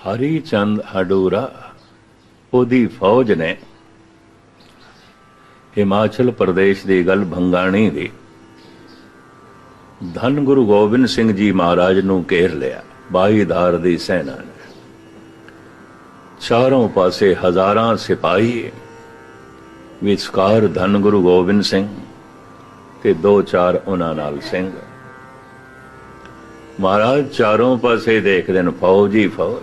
ਹਰੀ ਚੰਦ ਹਡੂਰਾ ਉਹਦੀ ਫੌਜ ਨੇ ਹਿਮਾਚਲ ਪ੍ਰਦੇਸ਼ ਦੀ ਗੱਲ ਭੰਗਾਣੀ ਦੀ। ਧੰਨ ਗੁਰੂ ਗੋਬਿੰਦ ਸਿੰਘ ਜੀ ਮਹਾਰਾਜ ਨੂੰ ਘੇਰ ਲਿਆ ਬਾਈਧਾਰ ਦੀ ਸੈਨਾ ਨੇ। ਚਾਰੋਂ ਪਾਸੇ ਹਜ਼ਾਰਾਂ ਸਿਪਾਹੀ, ਵਿਚਕਾਰ ਧੰਨ ਗੁਰੂ ਗੋਬਿੰਦ ਸਿੰਘ ਤੇ ਦੋ ਚਾਰ ਉਹਨਾਂ ਨਾਲ ਸਿੰਘ। ਮਹਾਰਾਜ ਚਾਰੋਂ ਪਾਸੇ ਦੇਖਦੇ ਨੇ, ਫੌਜ ਹੀ ਫੌਜ।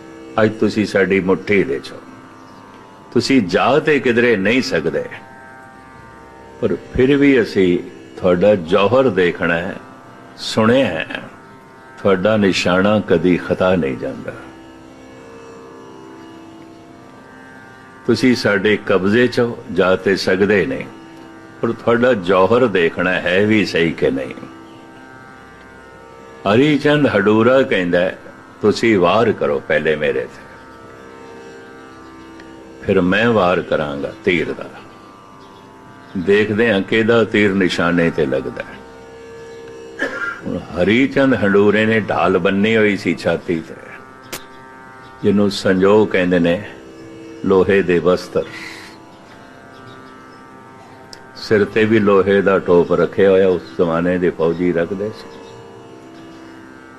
ਅੱਜ ਤੁਸੀਂ ਸਾਡੀ ਮੁੱਠੀ ਦੇ ਚੋ। ਤੁਸੀਂ ਜਾ ਤੇ ਕਿਧਰੇ ਨਹੀਂ ਸਕਦੇ। ਪਰ ਫਿਰ ਵੀ ਅਸੀਂ ਤੁਹਾਡਾ ਜੌਹਰ ਦੇਖਣਾ ਹੈ, ਸੁਣਿਆ ਹੈ। ਤੁਹਾਡਾ ਨਿਸ਼ਾਨਾ ਕਦੀ ਖਤਾ ਨਹੀਂ ਜਾਂਦਾ। ਤੁਸੀਂ ਸਾਡੇ ਕਬਜ਼ੇ 'ਚ ਜਾ ਤੇ ਸਕਦੇ ਨਹੀਂ, ਪਰ ਤੁਹਾਡਾ ਜੌਹਰ ਦੇਖਣਾ ਹੈ ਵੀ ਸਹੀ ਕਿ ਨਹੀਂ। ਹਰੀ ਚੰਦ ਹਡੂਰਾ ਕਹਿੰਦਾ ਤੁਸੀਂ ਵਾਰ ਕਰੋ ਪਹਿਲੇ ਮੇਰੇ ਤੇ। ਫਿਰ ਮੈਂ ਵਾਰ ਕਰਾਂਗਾ ਤੀਰ ਦਾ। ਦੇਖਦੇ ਹਾਂ ਕਿਹਦਾ ਤੀਰ ਨਿਸ਼ਾਨੇ ਤੇ ਲੱਗਦਾ ਹੈ। ਹਰੀ ਚੰਦ ਹੰਡੂਰੇ ਨੇ ਢਾਲ ਬੰਨੀ ਹੋਈ ਸੀ ਛਾਤੀ ਤੇ। ਜਿਹਨੂੰ ਸੰਜੋਗ ਕਹਿੰਦੇ ਨੇ ਲੋਹੇ ਦੇ ਵਸਤਰ ਸਿਰ ਤੇ ਵੀ ਲੋਹੇ ਦਾ ਟੋਪ ਰੱਖਿਆ ਹੋਇਆ, ਉਸ ਜ਼ਮਾਨੇ ਦੇ ਫੌਜੀ ਰੱਖਦੇ ਸੀ।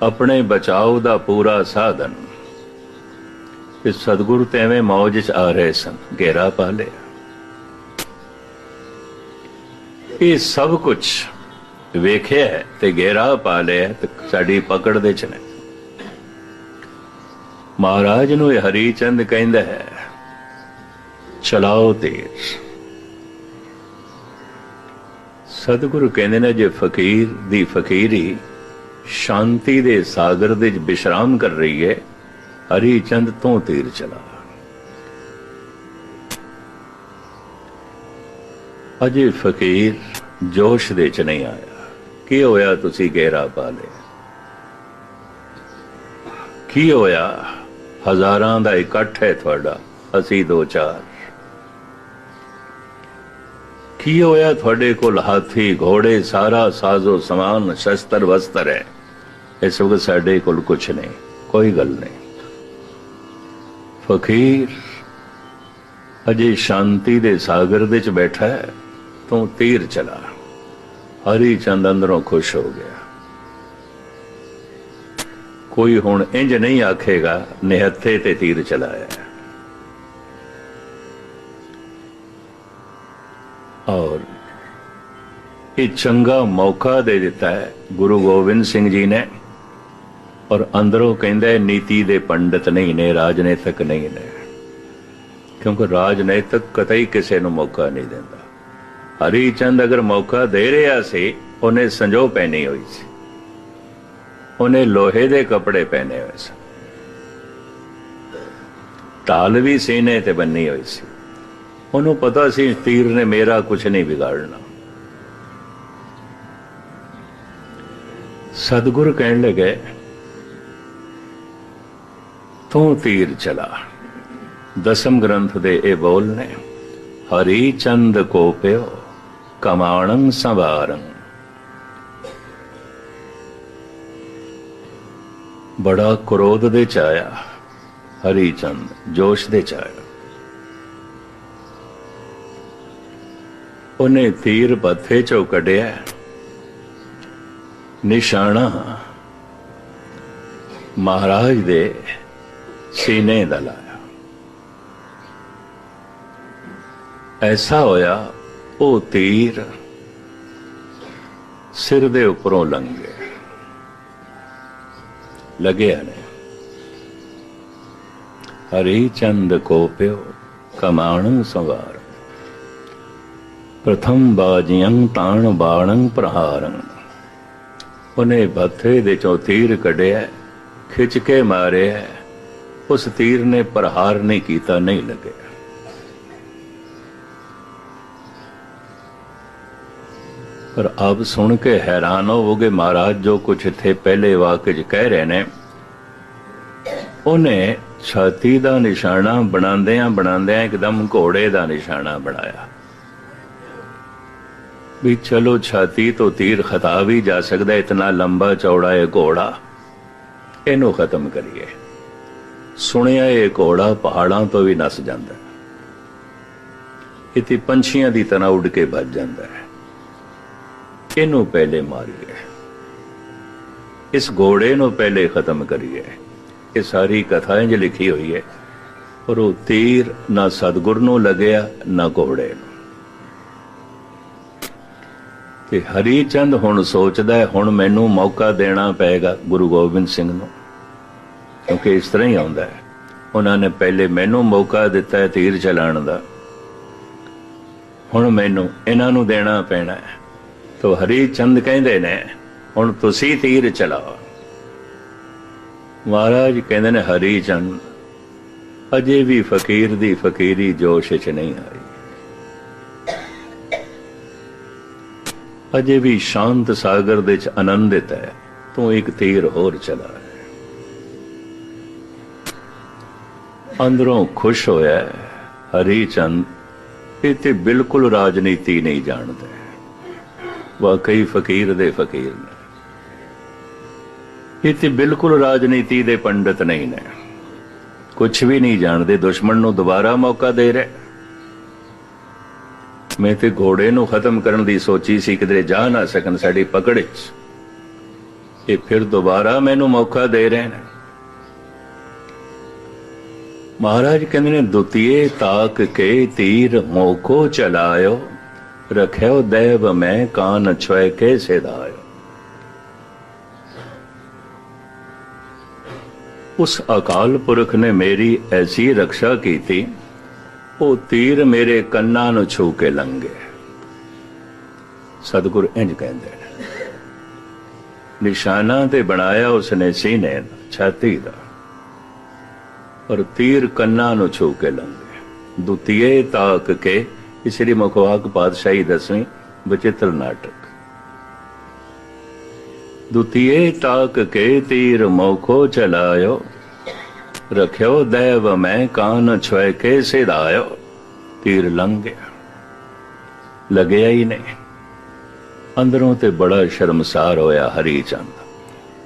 ਆਪਣੇ ਬਚਾਓ ਦਾ ਪੂਰਾ ਸਾਧਨ। ਕਿ ਸਤਿਗੁਰੂ ਤੇ ਐਵੇਂ ਮੌਜ ਚ ਆ ਰਹੇ ਸਨ, ਘੇਰਾ ਪਾ ਲਿਆ। ਇਹ ਸਭ ਕੁਝ ਵੇਖਿਆ ਹੈ ਤੇ ਘੇਰਾ ਪਾ ਲਿਆ ਤੇ ਸਾਡੀ ਪਕੜ ਦੇ ਚ ਨੇ। ਮਹਾਰਾਜ ਨੂੰ ਇਹ ਹਰੀ ਚੰਦ ਕਹਿੰਦਾ ਹੈ, ਚਲਾਓ ਤੇਜ਼। ਸਤਿਗੁਰੂ ਕਹਿੰਦੇ ਨੇ, ਜੇ ਫਕੀਰ ਦੀ ਫਕੀਰੀ ਸ਼ਾਂਤੀ ਦੇ ਸਾਗਰ ਦੇ ਵਿੱਚ ਵਿਸ਼ਰਾਮ ਕਰ ਰਹੀ ਹੈ। ਹਰੀ ਚੰਦ ਤੋਂ ਤੀਰ ਚਲਾ। ਅਜੇ ਫਕੀਰ ਜੋਸ਼ ਦੇ ਚ ਨਹੀਂ ਆਇਆ। ਕੀ ਹੋਇਆ ਤੁਸੀਂ ਗਹਿਰਾ ਪਾ ਲਿਆ? ਕੀ ਹੋਇਆ? ਹਜ਼ਾਰਾਂ ਦਾ ਇਕੱਠ ਹੈ ਤੁਹਾਡਾ। ਅਸੀਂ ਦੋ ਚਾਰ। ਕੀ ਹੋਇਆ? ਤੁਹਾਡੇ ਕੋਲ ਹਾਥੀ, ਘੋੜੇ, ਸਾਰਾ ਸਾਜ਼ੋ ਸਮਾਨ, ਸ਼ਸਤਰ, ਵਸਤਰ ਹੈ। ਇਸ ਵਕਤ ਸਾਡੇ ਕੋਲ ਕੁਝ ਨਹੀਂ, ਕੋਈ ਗੱਲ ਨਹੀਂ। ਫਕੀਰ, ਅਜੇ ਸ਼ਾਂਤੀ ਦੇ ਸਾਗਰ ਦੇ ਚ ਬੈਠਾ ਹੈ। ਤੂੰ ਤੀਰ ਚਲਾ। ਹਰੀ ਚੰਦ ਅੰਦਰੋਂ ਖੁਸ਼ ਹੋ ਗਿਆ। ਕੋਈ ਹੁਣ ਇੰਜ ਨਹੀਂ ਆਖੇਗਾ, ਨਿਹੱਥੇ ਤੇ ਤੀਰ ਚਲਾਇਆ ਇਹ ਚੰਗਾ ਮੌਕਾ ਦੇ ਦਿੱਤਾ ਹੈ। ਗੁਰੂ ਗੋਬਿੰਦ ਸਿੰਘ ਜੀ ਨੇ। ਔਰ ਅੰਦਰੋਂ ਕਹਿੰਦਾ ਨੀਤੀ ਦੇ ਪੰਡਤ ਨਹੀਂ ਨੇ, ਰਾਜਨੀਤਿਕ ਨਹੀਂ ਨੇ। ਕਿਉਂਕਿ ਰਾਜਨੀਤਿਕ ਕਤਈ ਕਿਸੇ ਨੂੰ ਮੌਕਾ ਨਹੀਂ ਦਿੰਦਾ। ਹਰੀ ਚੰਦ ਅਗਰ ਮੌਕਾ ਦੇ ਰਿਹਾ ਸੀ, ਉਹਨੇ ਸੰਜੋ ਪਹਿਨੀ ਹੋਈ ਸੀ। ਉਹਨੇ ਲੋਹੇ ਦੇ ਕੱਪੜੇ ਪਹਿਨੇ ਹੋਏ ਸਨ ਢਾਲ ਵੀ ਸੀਨੇ ਤੇ ਬੰਨੀ ਹੋਈ ਸੀ। ਉਹਨੂੰ ਪਤਾ ਸੀ, ਤੀਰ ਨੇ ਮੇਰਾ ਕੁਝ ਨਹੀਂ ਵਿਗਾੜਨਾ। ਸਤਿਗੁਰ ਕਹਿਣ ਲੱਗੇ, ਤੂੰ ਤੀਰ ਚਲਾ। ਦਸਮ ਗ੍ਰੰਥ ਦੇ ਇਹ ਬੋਲ ਨੇ, ਹਰੀ ਚੰਦ ਕੋ ਪਿਓ, ਕਮਾਣੰ ਸੰਵਾਰੰ। ਬੜਾ ਕ੍ਰੋਧ ਦੇ ਚ ਆਇਆ ਹਰੀ ਚੰਦ, ਜੋਸ਼ ਦੇ ਚ ਆਇਆ ਉਹਨੇ ਤੀਰ ਬੱਥੇ ਚੋਂ ਕੱਢਿਆ। ਨਿਸ਼ਾਨਾ ਮਹਾਰਾਜ ਦੇ ਸੀਨੇ ਦਾ ਲਾਇਆ। ਐਸਾ ਹੋਇਆ, ਉਹ ਤੀਰ ਸਿਰ ਦੇ ਉੱਪਰੋਂ ਲੰਘ ਗਿਆ। ਲੱਗਿਆ ਨੇ। ਹਰੀ ਚੰਦ ਕੋ ਪਿਓ ਕਮਾਣ ਸਵਾਰ। ਪ੍ਰਥਮ ਬਾਜੀਆਂ ਤਾਣ ਬਾਣੰ ਪ੍ਰਹਾਰੰ। ਉਹਨੇ ਬੱਥੇ ਦੇ ਚੋਂ ਤੀਰ ਕੱਢਿਆ ਖਿੱਚ ਕੇ ਮਾਰਿਆ। ਉਸ ਤੀਰ ਨੇ ਪ੍ਰਹਾਰ ਨਹੀਂ ਕੀਤਾ, ਨਹੀਂ ਲੱਗਿਆ। ਪਰ ਆਪ ਸੁਣ ਕੇ ਹੈਰਾਨ ਹੋਵੋਗੇ ਮਹਾਰਾਜ, ਜੋ ਕੁਝ ਇੱਥੇ ਪਹਿਲੇ ਵਾਕਿਆ 'ਚ ਕਹਿ ਰਹੇ ਨੇ। ਉਹਨੇ ਛਾਤੀ ਦਾ ਨਿਸ਼ਾਨਾ ਬਣਾਉਂਦਿਆਂ ਬਣਾਉਂਦਿਆਂ ਇੱਕਦਮ ਘੋੜੇ ਦਾ ਨਿਸ਼ਾਨਾ ਬਣਾਇਆ। ਵੀ ਚਲੋ ਛਾਤੀ ਤੋਂ ਤੀਰ ਖਤਾ ਵੀ ਜਾ ਸਕਦਾ, ਇਤਨਾ ਲੰਬਾ ਚੌੜਾ ਹੈ ਘੋੜਾ। ਇਹਨੂੰ ਖਤਮ ਕਰੀਏ। ਸੁਣਿਆ ਇਹ ਘੋੜਾ ਪਹਾੜਾਂ ਤੋਂ ਵੀ ਨਸ ਜਾਂਦਾ। ਹੈ ਇਤੇ ਪੰਛੀਆਂ ਦੀ ਤਰ੍ਹਾਂ ਉੱਡ ਕੇ ਭੱਜ ਜਾਂਦਾ ਹੈ। ਇਹਨੂੰ ਪਹਿਲੇ ਮਾਰੀਏ। ਇਸ ਘੋੜੇ ਨੂੰ ਪਹਿਲੇ ਖਤਮ ਕਰੀਏ। ਇਹ ਸਾਰੀ ਕਥਾ ਇੰਜ ਲਿਖੀ ਹੋਈ ਹੈ। ਪਰ ਉਹ ਤੀਰ ਨਾ ਸਤਗੁਰ ਨੂੰ ਲੱਗਿਆ, ਨਾ ਘੋੜੇ ਨੂੰ। ਤੇ ਹਰੀ ਚੰਦ ਹੁਣ ਸੋਚਦਾ ਹੈ, ਹੁਣ ਮੈਨੂੰ ਮੌਕਾ ਦੇਣਾ ਪਏਗਾ ਗੁਰੂ ਗੋਬਿੰਦ ਸਿੰਘ ਨੂੰ। ਕਿਉਂਕਿ ਇਸ ਤਰ੍ਹਾਂ ਹੀ ਆਉਂਦਾ ਹੈ। ਉਹਨਾਂ ਨੇ ਪਹਿਲੇ ਮੈਨੂੰ ਮੌਕਾ ਦਿੱਤਾ ਹੈ ਤੀਰ ਚਲਾਉਣ ਦਾ। ਹੁਣ ਮੈਨੂੰ ਇਹਨਾਂ ਨੂੰ ਦੇਣਾ ਪੈਣਾ ਹੈ। ਤੋ ਹਰੀ ਚੰਦ ਕਹਿੰਦੇ ਨੇ, ਹੁਣ ਤੁਸੀਂ ਤੀਰ ਚਲਾਓ। ਮਹਾਰਾਜ ਕਹਿੰਦੇ ਨੇ, ਹਰੀ ਚੰਦ, ਅਜੇ ਵੀ ਫਕੀਰ ਦੀ ਫਕੀਰੀ ਜੋਸ਼ 'ਚ ਨਹੀਂ ਆਈ। ਅਜੇ ਵੀ ਸ਼ਾਂਤ ਸਾਗਰ ਦੇ ਚ ਆਨੰਦਿਤ ਹੈ। ਤੂੰ ਇੱਕ ਤੀਰ ਹੋਰ ਚਲਾ। ਅੰਦਰੋਂ ਖੁਸ਼ ਹੋਇਆ ਹਰੀ ਚੰਦ ਇਹ ਤੇ ਬਿਲਕੁਲ ਰਾਜਨੀਤੀ ਨਹੀਂ ਜਾਣਦਾ। ਵਾਕਈ ਫਕੀਰ ਦੇ ਫਕੀਰ ਨੇ। ਇਹ ਤੇ ਬਿਲਕੁਲ ਰਾਜਨੀਤੀ ਦੇ ਪੰਡਤ ਨਹੀਂ ਨੇ। ਕੁਝ ਵੀ ਨਹੀਂ ਜਾਣਦੇ, ਦੁਸ਼ਮਣ ਨੂੰ ਦੁਬਾਰਾ ਮੌਕਾ ਦੇ ਰਹੇ। ਮੈਂ ਤੇ ਘੋੜੇ ਨੂੰ ਖਤਮ ਕਰਨ ਦੀ ਸੋਚੀ ਸੀ, ਕਿਧਰੇ ਜਾ ਨਾ ਸਕਣ ਸਾਡੀ ਪਕੜ ਵਿੱਚ। ਇਹ ਫਿਰ ਦੁਬਾਰਾ ਮੈਨੂੰ ਮੌਕਾ ਦੇ ਰਹੇ ਨੇ। ਮਹਾਰਾਜ ਕਹਿੰਦੇ ਨੇ, ਦੁਤੀਏ ਤਾਕ ਕੇ ਤੀਰ ਮੋਕੋ ਚਲਾਇਓ, ਰਖਿਓ ਦੇਵ ਮੈਂ ਕਾਨ ਛੋਏ ਕੇ ਸੇਦਾਇਓ। ਉਸ ਅਕਾਲ ਪੁਰਖ ਨੇ ਮੇਰੀ ਐਸੀ ਰੱਖਿਆ ਕੀਤੀ ਉਹ ਤੀਰ ਮੇਰੇ ਕੰਨਾਂ ਨੂੰ ਛੂ ਕੇ ਲੰਘੇ। ਸਤਿਗੁਰ ਇੰਜ ਕਹਿੰਦੇ ਨੇ ਨਿਸ਼ਾਨਾ ਤੇ ਬਣਾਇਆ ਉਸਨੇ ਸੀਨੇ ਦਾ, ਛਾਤੀ ਦਾ ਪਰ ਤੀਰ ਕੰਨਾਂ ਨੂੰ ਛੂ ਕੇ ਲੰਘੇ। ਦੁਤੀਏ ਤਾਕ ਕੇ ਸ੍ਰੀ ਮੁਖਵਾਕ ਪਾਤਸ਼ਾਹੀ ਦਸਵੀਂ ਬਚਿੱਤਰ ਨਾਟਕ। ਦੁਤੀਏ ਤਾਕ ਕੇ ਤੀਰ ਮੋਖੋ ਚਲਾਇਓ ਰਖਿਓ, ਦੇਵ ਮੈਂ ਕਾਨ ਛੋਏ ਕੇ ਸਿਧਾਇਓ ਤੀਰ ਲੰਘ ਗਿਆ। ਲੱਗਿਆ ਹੀ ਨਹੀਂ। ਅੰਦਰੋਂ ਤੇ ਬੜਾ ਸ਼ਰਮਸਾਰ ਹੋਇਆ ਹਰੀ ਚੰਦ।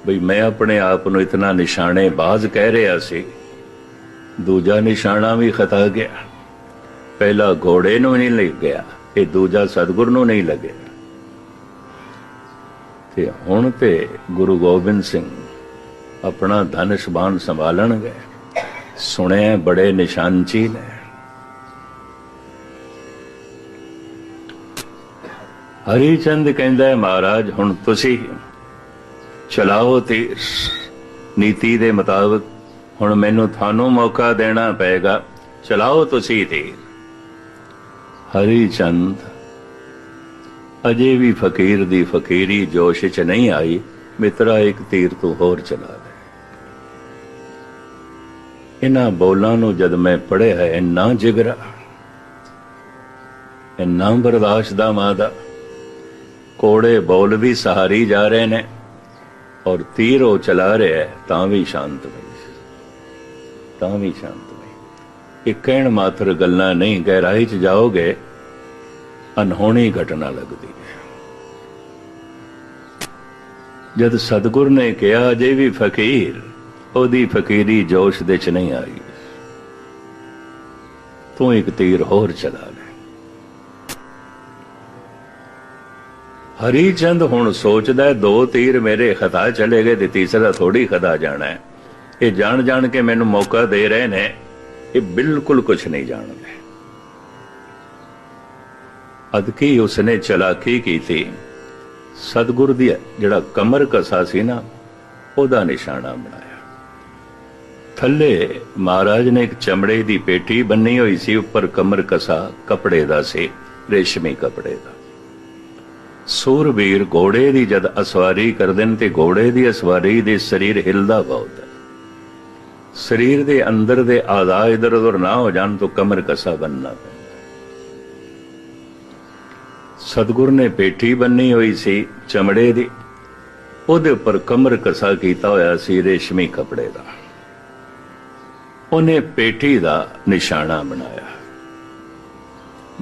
ਬਈ ਮੈਂ ਆਪਣੇ ਆਪ ਨੂੰ ਇਤਨਾ ਨਿਸ਼ਾਨੇ ਬਾਜ਼ ਕਹਿ ਰਿਹਾ ਸੀ। ਦੂਜਾ ਨਿਸ਼ਾਨਾ ਵੀ ਖਤਾ ਗਿਆ। ਪਹਿਲਾ ਘੋੜੇ ਨੂੰ ਨਹੀਂ ਲੱਗ ਗਿਆ, ਇਹ ਦੂਜਾ ਸਤਗੁਰ ਨੂੰ ਨਹੀਂ ਲੱਗਿਆ। ਤੇ ਹੁਣ ਤੇ ਗੁਰੂ ਗੋਬਿੰਦ ਸਿੰਘ ਆਪਣਾ ਧਨੁਸ਼ ਬਾਣ ਸੰਭਾਲਣਗੇ। ਸੁਣਿਆ ਬੜੇ ਨਿਸ਼ਾਨਚੀ ਨੇ ਹਰੀ ਚੰਦ ਕਹਿੰਦਾ ਮਹਾਰਾਜ, ਹੁਣ ਤੁਸੀਂ ਚਲਾਓ ਤੀਰ। ਨੀਤੀ ਦੇ ਮੁਤਾਬਕ ਹੁਣ ਮੈਨੂੰ ਤੁਹਾਨੂੰ ਮੌਕਾ ਦੇਣਾ ਪਏਗਾ। ਚਲਾਓ ਤੁਸੀਂ ਤੀਰ। ਹਰੀ ਚੰਦ ਅਜੇ ਵੀ ਫਕੀਰ ਦੀ ਫਕੀਰੀ ਜੋਸ਼ ਚ ਨਹੀਂ ਆਈ। ਮਿੱਤਰਾ, ਇੱਕ ਤੀਰ ਤੂੰ ਹੋਰ ਚਲਾ ਇਹਨਾਂ ਬੋਲਾਂ ਨੂੰ ਜਦ ਮੈਂ ਪੜਿਆ ਇੰਨਾ ਜਿਗਰਾ। ਇੰਨਾ ਬਰਦਾਸ਼ਤ ਦਾ ਮਾਦਾ। ਕੋੜੇ ਬੋਲ ਵੀ ਸਹਾਰੀ ਜਾ ਰਹੇ ਨੇ ਔਰ ਤੀਰ ਉਹ ਚਲਾ ਰਿਹਾ ਤਾਂ ਵੀ ਸ਼ਾਂਤ ਨਹੀਂ ਤਾਂ ਵੀ ਸ਼ਾਂਤ ਨਹੀਂ ਇਹ ਕਹਿਣ ਮਾਤਰ ਗੱਲਾਂ ਨਹੀਂ, ਗਹਿਰਾਈ ਚ ਜਾਓਗੇ ਅਨਹੋਣੀ ਘਟਨਾ ਲੱਗਦੀ ਹੈ। ਜਦ ਸਤਗੁਰ ਨੇ ਕਿਹਾ, ਅਜੇ ਵੀ ਫਕੀਰ ਉਹਦੀ ਫਕੀਰੀ ਜੋਸ਼ ਦੇ ਚ ਨਹੀਂ ਆਈ। ਤੂੰ ਇੱਕ ਤੀਰ ਹੋਰ ਚਲਾ ਲੈ। ਹਰੀ ਚੰਦ ਹੁਣ ਸੋਚਦਾ ਦੋ ਤੀਰ ਮੇਰੇ ਖਤਾ ਚਲੇ ਗਏ ਤੇ ਤੀਸਰਾ ਥੋੜੀ ਖਤਾ ਜਾਣਾ ਹੈ। ਇਹ ਜਾਣ ਜਾਣ ਕੇ ਮੈਨੂੰ ਮੌਕਾ ਦੇ ਰਹੇ ਨੇ, ਇਹ ਬਿਲਕੁਲ ਕੁਝ ਨਹੀਂ ਜਾਣਦੇ। ਅਦਕੀ ਉਸਨੇ ਚਲਾਕੀ ਕੀਤੀ। ਸਤਗੁਰ ਦੀ ਜਿਹੜਾ ਕਮਰ ਕਸਾ ਸੀ ਨਾ, ਉਹਦਾ ਨਿਸ਼ਾਨਾ ਬਣਾਇਆ। ਥੱਲੇ ਮਹਾਰਾਜ ਨੇ ਇੱਕ ਚਮੜੇ ਦੀ ਪੇਟੀ ਬੰਨੀ ਹੋਈ ਸੀ, ਉੱਪਰ ਕਮਰ ਕਸਾ ਕਪੜੇ ਦਾ ਸੀ, ਰੇਸ਼ਮੀ ਕਪੜੇ ਦਾ। ਸੂਰਬੀਰ ਘੋੜੇ ਦੀ ਜਦ ਅਸਵਾਰੀ ਕਰਦੇ ਨੇ ਤੇ ਘੋੜੇ ਦੀ ਅਸਵਾਰੀ ਦੇ ਸਰੀਰ ਹਿਲਦਾ ਬਹੁਤ ਹੈ। ਸਰੀਰ ਦੇ ਅੰਦਰ ਦੇ ਆਜ਼ਾ ਇਧਰ ਉਧਰ ਨਾ ਹੋ ਜਾਣ ਤੋਂ ਕਮਰ ਕਸਾ ਬੰਨਣਾ ਪੈਂਦਾ ਸਤਗੁਰ ਨੇ ਪੇਠੀ ਬੰਨੀ ਹੋਈ ਸੀ, ਚਮੜੇ ਦੀ, ਉਹਦੇ ਉੱਪਰ ਕਮਰ ਕਸਾ ਕੀਤਾ ਹੋਇਆ ਸੀ, ਰੇਸ਼ਮੀ ਕੱਪੜੇ ਦਾ। ਉਹਨੇ ਪੇਠੀ ਦਾ ਨਿਸ਼ਾਨਾ ਬਣਾਇਆ।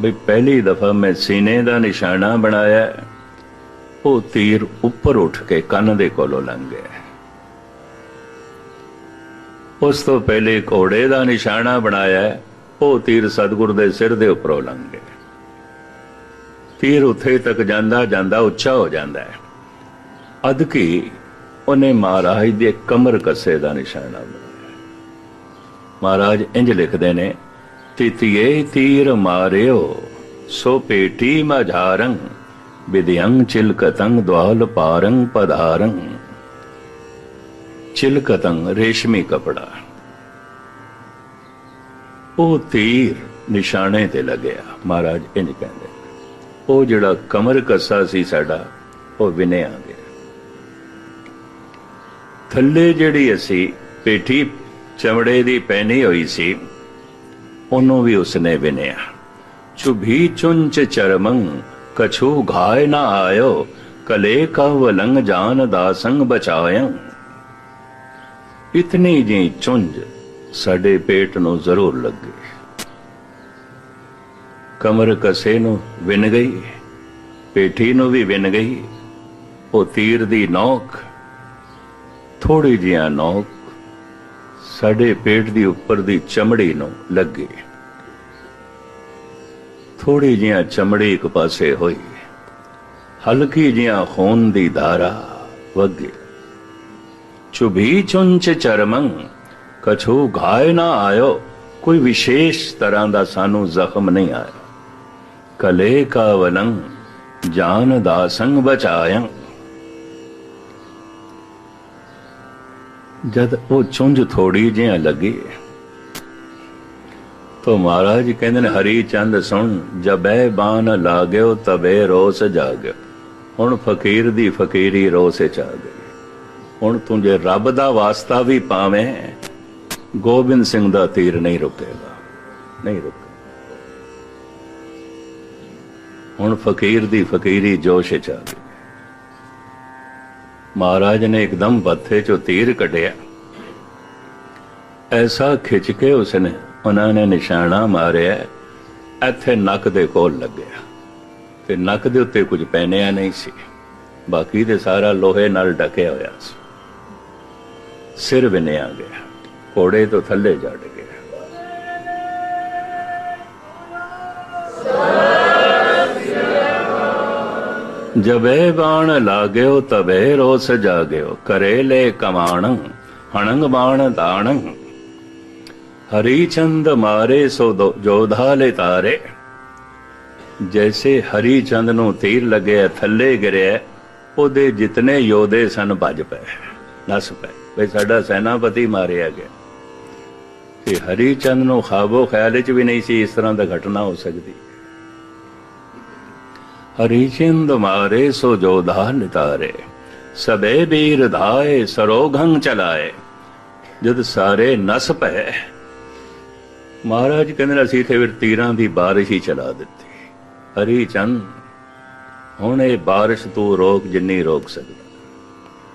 ਵੀ ਪਹਿਲੀ ਦਫਾ ਮੈਂ ਸੀਨੇ ਦਾ ਨਿਸ਼ਾਨਾ ਬਣਾਇਆ, ਉਹ ਤੀਰ ਉੱਪਰ ਉੱਠ ਕੇ ਕੰਨ ਦੇ ਕੋਲੋਂ ਲੰਘ ਗਿਆ। ਉਸ ਤੋਂ ਪਹਿਲੇ ਘੋੜੇ ਦਾ ਨਿਸ਼ਾਨਾ ਬਣਾਇਆ, ਉਹ ਤੀਰ ਸਤਗੁਰ ਦੇ ਸਿਰ ਦੇ ਉੱਪਰੋਂ ਲੰਘ ਗਿਆ। ਤੀਰ ਉੱਥੇ ਤੱਕ ਜਾਂਦਾ ਜਾਂਦਾ ਉੱਚਾ ਹੋ ਜਾਂਦਾ ਹੈ। ਅਦਕੀ ਉਹਨੇ ਮਹਾਰਾਜ ਦੇ ਕਮਰ ਕੱਸੇ ਦਾ ਨਿਸ਼ਾਨਾ ਬਣਾਇਆ। ਮਹਾਰਾਜ ਇੰਜ ਲਿਖਦੇ ਨੇ, ਤਿਤਿਏ ਤੀਰ ਮਾਰਿਓ, ਸੋ ਪੇਟੀ ਮਝਾਰੰ ਵਿਦਿਯੰ ਚਿਲਕਤੰ ਦਵਾਲ ਪਾਰੰ ਪਧਾਰੰ। ਚਿਲਕਤੰ ਰੇਸ਼ਮੀ ਕਪੜਾ। ਉਹ ਤੀਰ ਨਿਸ਼ਾਨੇ ਤੇ ਲੱਗਿਆ, ਮਹਾਰਾਜ ਇੰਜ ਕਹਿੰਦੇ ਉਹ ਜਿਹੜਾ ਕਮਰ ਕੱਸਾ ਸੀ ਸਾਡਾ, ਉਹ ਵਿਨੇ ਆ ਗਿਆ। ਥੱਲੇ ਜਿਹੜੀ ਅਸੀਂ ਪੇਠੀ ਚਮੜੇ ਦੀ ਪਹਿਨੀ ਹੋਈ ਸੀ, ਉਹਨੂੰ ਵੀ ਉਸਨੇ ਵਿਨਿਆ। ਚੁਭੀ ਚੁੰਚ ਚਰਮੰ, ਕਛੂ ਘਾਇ ਨਾ ਆਇਓ, ਕਲੇ ਕਵ ਲੰਗ ਜਾਨ ਦਾ ਸੰਗ ਬਚਾਇੰ ਇਤਨੀ ਜੀ ਚੁੰਝ ਸਾਡੇ ਪੇਟ ਨੂੰ ਜ਼ਰੂਰ ਲੱਗੇ। ਕਮਰ ਕਸੇ ਨੂੰ ਵਿਨ ਗਈ, ਪੇਠੀ ਨੂੰ ਵੀ ਵਿਨ ਗਈ, ਉਹ ਤੀਰ ਦੀ ਨੋਕ ਥੋੜੀ ਜਿਹਾ ਨੋਕ ਸਾਡੇ ਪੇਟ ਦੀ ਉੱਪਰ ਦੀ ਚਮੜੀ ਨੂੰ ਲੱਗੇ। ਥੋੜੀ ਜਿਹਾ ਚਮੜੀ ਇੱਕ ਪਾਸੇ ਹੋਈ। ਹਲਕੀ ਜਿਹਾ ਖੂਨ ਦੀ ਧਾਰਾ ਵਗੇ। ਚੁਭੀ ਚੁੰਚ ਚਰਮੰ, ਕਛੂ ਘਾਇ ਨਾ ਆਇਓ, ਕੋਈ ਵਿਸ਼ੇਸ਼ ਤਰ੍ਹਾਂ ਦਾ ਸਾਨੂੰ ਜ਼ਖਮ ਨਹੀਂ ਆਇਆ। ਕਲੇ ਕਾ ਵਲੰ ਜਾਨ ਦਾ ਸੰਗ ਬਚਾਇੰ। ਜਦ ਉਹ ਚੁੰਝ ਥੋੜੀ ਜਿਹਾ ਲੱਗੀ, ਤੋ ਮਹਾਰਾਜ ਕਹਿੰਦੇ ਨੇ, ਹਰੀ ਚੰਦ ਸੁਣ, ਜਬੈ ਬਾਨ ਲਾਗਿਓ, ਤਬੇ ਰੋਸ ਜਾਗਿਓ। ਹੁਣ ਫਕੀਰ ਦੀ ਫਕੀਰੀ ਰੋਸੇ ਚ ਆ ਗਈ। ਹੁਣ ਤੂੰ ਜੇ ਰੱਬ ਦਾ ਵਾਸਤਾ ਵੀ ਪਾਵੇਂ ਗੋਬਿੰਦ ਸਿੰਘ ਦਾ ਤੀਰ ਨਹੀਂ ਰੁਕੇਗਾ, ਨਹੀਂ ਰੁਕ ਹੁਣ ਫਕੀਰ ਦੀ ਫਕੀਰੀ ਜੋਸ਼ ਚ ਆ ਗਈ। ਮਹਾਰਾਜ ਨੇ ਇੱਕਦਮ ਬੱਥੇ ਚੋਂ ਤੀਰ ਕੱਢਿਆ। ਐਸਾ ਖਿੱਚ ਕੇ ਉਸਨੇ ਉਹਨਾਂ ਨੇ ਨਿਸ਼ਾਨਾ ਮਾਰਿਆ। ਇੱਥੇ ਨੱਕ ਦੇ ਕੋਲ ਲੱਗਿਆ। ਤੇ ਨੱਕ ਦੇ ਉੱਤੇ ਕੁਝ ਪਹਿਨਿਆ ਨਹੀਂ ਸੀ। ਬਾਕੀ ਦੇ ਸਾਰਾ ਲੋਹੇ ਨਾਲ ਢਕਿਆ ਹੋਇਆ ਸੀ। ਸਿਰ ਵਿਨਿਆ ਗਿਆ। ਘੋੜੇ ਤੋਂ ਥੱਲੇ ਜੜ ਗਿਆ ਜਬੇ ਬਾਣ ਲਾਗਿਓ ਤਬੇ ਰੋਸ ਜਾਗਿਓ ਕਰੇਲੇ ਕਮਾਣ, ਹਣੰਗ ਬਾਣ ਦਾਣ ਮਾਰੇ ਸੋ ਦੋ- ਜੋਧਾ ਲੈ ਤਾਰੇ। ਜੈਸੇ ਹਰੀ ਚੰਦ ਨੂੰ ਤੀਰ ਲੱਗਿਆ, ਥੱਲੇ ਗਿਰਿਆ, ਉਹਦੇ ਜਿਤਨੇ ਯੋਧੇ ਸਨ ਭੱਜ ਪਏ, ਨਸ ਪਏ। ਵੀ ਸਾਡਾ ਸੈਨਾਪਤੀ ਮਾਰਿਆ ਗਿਆ। ਤੇ ਹਰੀ ਚੰਦ ਨੂੰ ਖਾਬੋ ਖਿਆਲ ਵਿੱਚ ਵੀ ਨਹੀਂ ਸੀ ਇਸ ਤਰ੍ਹਾਂ ਦਾ ਘਟਨਾ ਹੋ ਸਕਦੀ। ਹਰੀ ਚੰਦ ਮਾਰੇ ਸੋ ਜੋਧਾ ਨਿਤਾਰੇ ਸਬੇ ਬੀਰ ਧਾਏ ਚਲਾਏ, ਜਦ ਸਾਰੇ ਨਸ ਪਏ। ਮਹਾਰਾਜ ਕਹਿੰਦੇ ਅਸੀਂ ਤੇ ਫਿਰ ਤੀਰਾਂ ਦੀ ਬਾਰਿਸ਼ ਹੀ ਚਲਾ ਦਿੱਤੀ। ਹਰੀ ਚੰਦ, ਹੁਣ ਇਹ ਬਾਰਿਸ਼ ਤੂੰ ਰੋਕ ਜਿੰਨੀ ਰੋਕ ਸਕਦਾ।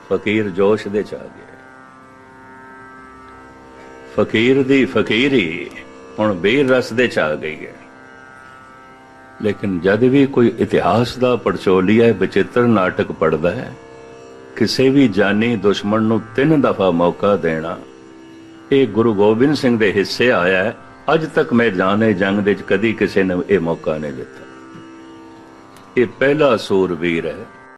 ਫਕੀਰ ਜੋਸ਼ ਦੇ ਚ ਆ ਗਿਆ। ਫਕੀਰ ਦੀ ਫਕੀਰੀ ਹੁਣ ਬੇਰ ਰਸ ਦੇ ਚ ਆ ਗਈ ਹੈ। ਲੇਕਿਨ ਜਦ ਵੀ ਕੋਈ ਇਤਿਹਾਸ ਦਾ ਪੜਚੋਲੀਆ ਵਿਚਿੱਤਰ ਨਾਟਕ ਪੜਦਾ ਹੈ, ਕਿਸੇ ਵੀ ਜਾਨੀ ਦੁਸ਼ਮਣ ਨੂੰ ਤਿੰਨ ਦਫਾ ਮੌਕਾ ਦੇਣਾ, ਇਹ ਗੁਰੂ ਗੋਬਿੰਦ ਸਿੰਘ ਦੇ ਹਿੱਸੇ ਆਇਆ ਹੈ। ਅੱਜ ਤੱਕ ਮੈਂ ਜਾਣੇ ਜੰਗ ਦੇ ਵਿੱਚ ਕਦੀ ਕਿਸੇ ਨੇ ਇਹ ਮੌਕਾ ਨਹੀਂ ਦਿੱਤਾ। ਇਹ ਪਹਿਲਾ ਸੂਰਵੀਰ ਹੈ।